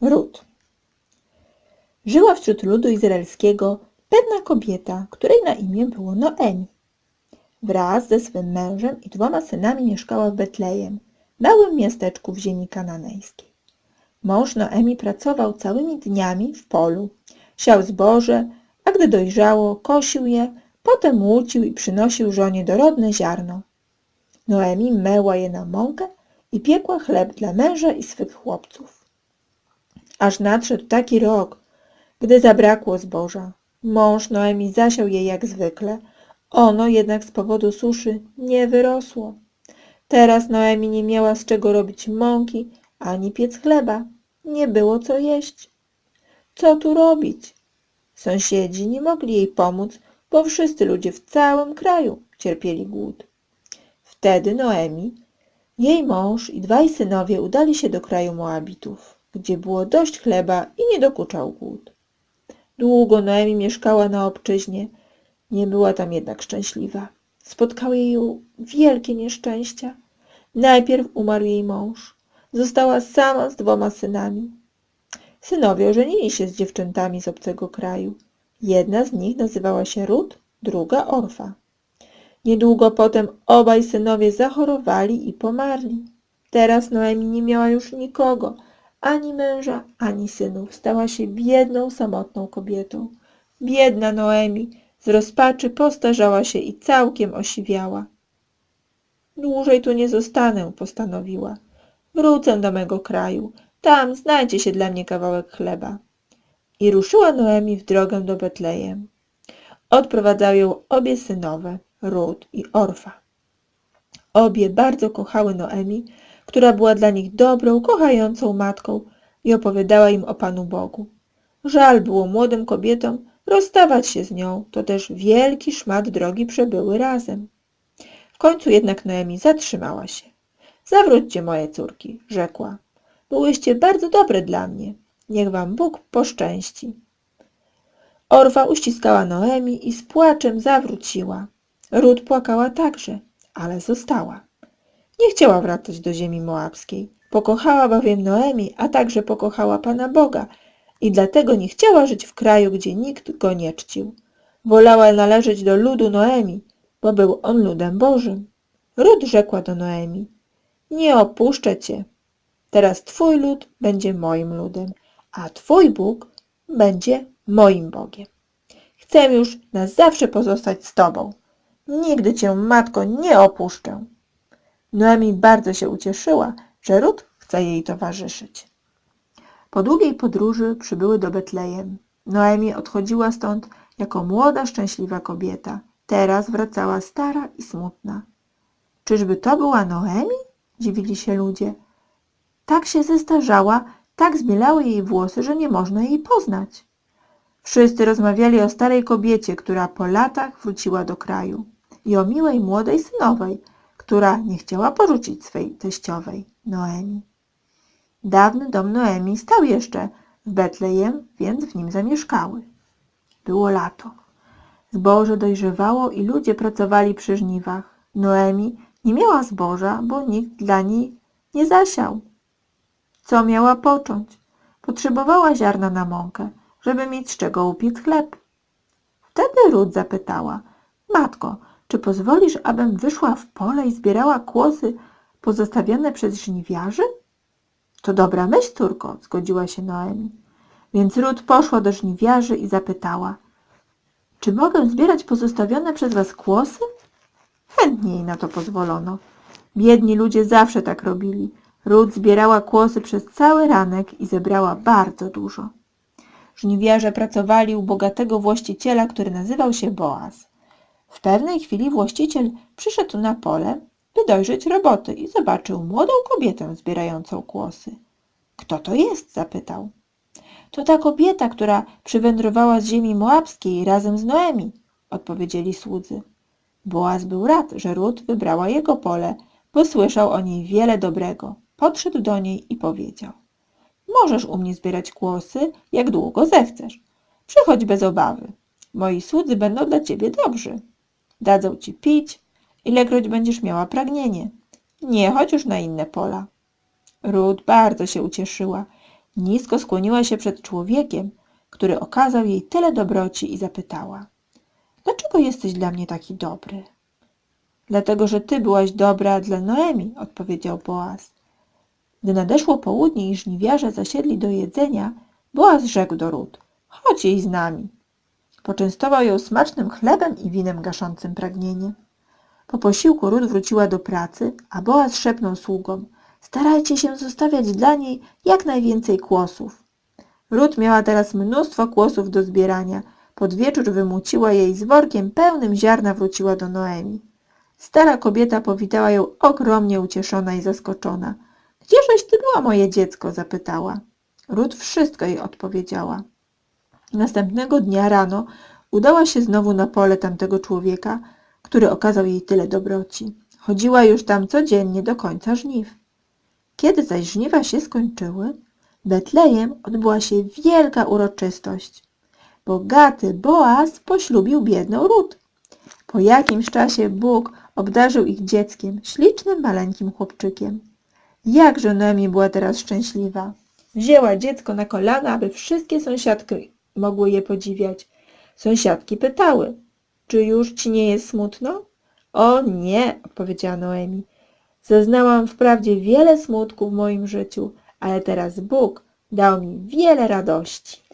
Rut. Żyła wśród ludu izraelskiego pewna kobieta, której na imię było Noemi. Wraz ze swym mężem i dwoma synami mieszkała w Betlejem, małym miasteczku w ziemi kananejskiej. Mąż Noemi pracował całymi dniami w polu, siał zboże, a gdy dojrzało, kosił je, potem łucił i przynosił żonie dorodne ziarno. Noemi meła je na mąkę i piekła chleb dla męża i swych chłopców. Aż nadszedł taki rok, gdy zabrakło zboża. Mąż Noemi zasiał je jak zwykle, ono jednak z powodu suszy nie wyrosło. Teraz Noemi nie miała z czego robić mąki, ani piec chleba. Nie było co jeść. Co tu robić? Sąsiedzi nie mogli jej pomóc, bo wszyscy ludzie w całym kraju cierpieli głód. Wtedy Noemi, jej mąż i dwaj synowie udali się do kraju Moabitów, gdzie było dość chleba i nie dokuczał głód. Długo Noemi mieszkała na obczyźnie, nie była tam jednak szczęśliwa. Spotkały ją wielkie nieszczęścia. Najpierw umarł jej mąż. Została sama z dwoma synami. Synowie ożenili się z dziewczętami z obcego kraju. Jedna z nich nazywała się Rut, druga Orfa. Niedługo potem obaj synowie zachorowali i pomarli. Teraz Noemi nie miała już nikogo, ani męża, ani synów. Stała się biedną, samotną kobietą. Biedna Noemi z rozpaczy postarzała się i całkiem osiwiała. Dłużej tu nie zostanę, postanowiła. Wrócę do mego kraju. Tam znajdzie się dla mnie kawałek chleba. I ruszyła Noemi w drogę do Betlejem. Odprowadzały ją obie synowe, Rut i Orfa. Obie bardzo kochały Noemi, która była dla nich dobrą, kochającą matką i opowiadała im o Panu Bogu. Żal było młodym kobietom rozstawać się z nią, to też wielki szmat drogi przebyły razem. W końcu jednak Noemi zatrzymała się. Zawróćcie moje córki, rzekła. Byłyście bardzo dobre dla mnie. Niech wam Bóg poszczęści. Orwa uściskała Noemi i z płaczem zawróciła. Rut płakała także, ale została. Nie chciała wracać do ziemi moabskiej. Pokochała bowiem Noemi, a także pokochała Pana Boga i dlatego nie chciała żyć w kraju, gdzie nikt go nie czcił. Wolała należeć do ludu Noemi, bo był on ludem Bożym. Rut rzekła do Noemi, nie opuszczę cię. Teraz twój lud będzie moim ludem, a twój Bóg będzie moim Bogiem. Chcę już na zawsze pozostać z tobą. Nigdy cię, matko, nie opuszczę. Noemi bardzo się ucieszyła, że Rut chce jej towarzyszyć. Po długiej podróży przybyły do Betlejem. Noemi odchodziła stąd jako młoda, szczęśliwa kobieta. Teraz wracała stara i smutna. Czyżby to była Noemi? Dziwili się ludzie. Tak się zestarzała, tak zmielały jej włosy, że nie można jej poznać. Wszyscy rozmawiali o starej kobiecie, która po latach wróciła do kraju i o miłej młodej synowej, która nie chciała porzucić swej teściowej, Noemi. Dawny dom Noemi stał jeszcze w Betlejem, więc w nim zamieszkały. Było lato. Zboże dojrzewało i ludzie pracowali przy żniwach. Noemi nie miała zboża, bo nikt dla niej nie zasiał. Co miała począć? Potrzebowała ziarna na mąkę, żeby mieć z czego upiec chleb. Wtedy Rut zapytała, matko, czy pozwolisz, abym wyszła w pole i zbierała kłosy pozostawione przez żniwiarzy? To dobra myśl, córko, zgodziła się Noemi. Więc Rut poszła do żniwiarzy i zapytała, czy mogę zbierać pozostawione przez was kłosy? Chętnie jej na to pozwolono. Biedni ludzie zawsze tak robili. Rut zbierała kłosy przez cały ranek i zebrała bardzo dużo. Żniwiarze pracowali u bogatego właściciela, który nazywał się Boaz. W pewnej chwili właściciel przyszedł na pole, by dojrzeć roboty i zobaczył młodą kobietę zbierającą kłosy. Kto to jest? zapytał. To ta kobieta, która przywędrowała z ziemi moabskiej razem z Noemi, odpowiedzieli słudzy. Boaz był rad, że Rut wybrała jego pole, bo słyszał o niej wiele dobrego. Podszedł do niej i powiedział. Możesz u mnie zbierać kłosy, jak długo zechcesz. Przychodź bez obawy. Moi słudzy będą dla ciebie dobrzy. Dadzą ci pić, ilekroć będziesz miała pragnienie. Nie chodź już na inne pola. Rut bardzo się ucieszyła. Nisko skłoniła się przed człowiekiem, który okazał jej tyle dobroci i zapytała: Dlaczego jesteś dla mnie taki dobry? Dlatego, że ty byłaś dobra dla Noemi, odpowiedział Boaz. Gdy nadeszło południe i żniwiarze zasiedli do jedzenia, Boaz rzekł do Rut: Chodź jej z nami. Poczęstował ją smacznym chlebem i winem gaszącym pragnienie. Po posiłku Rut wróciła do pracy, a Boaz szepnął sługom: Starajcie się zostawiać dla niej jak najwięcej kłosów. Rut miała teraz mnóstwo kłosów do zbierania. Pod wieczór wymuciła jej z workiem pełnym ziarna wróciła do Noemi. Stara kobieta powitała ją ogromnie ucieszona i zaskoczona. Gdzieżeś ty była, moje dziecko? zapytała. Rut wszystko jej odpowiedziała. Następnego dnia rano udała się znowu na pole tamtego człowieka, który okazał jej tyle dobroci. Chodziła już tam codziennie do końca żniw. Kiedy zaś żniwa się skończyły, Betlejem odbyła się wielka uroczystość. Bogaty Boaz poślubił biedną Rut. Po jakimś czasie Bóg obdarzył ich dzieckiem, ślicznym maleńkim chłopczykiem. Jakże Noemi była teraz szczęśliwa. Wzięła dziecko na kolana, aby wszystkie sąsiadki mogły je podziwiać. Sąsiadki pytały, czy już ci nie jest smutno? O nie, odpowiedziała Noemi. Zaznałam wprawdzie wiele smutku w moim życiu, ale teraz Bóg dał mi wiele radości.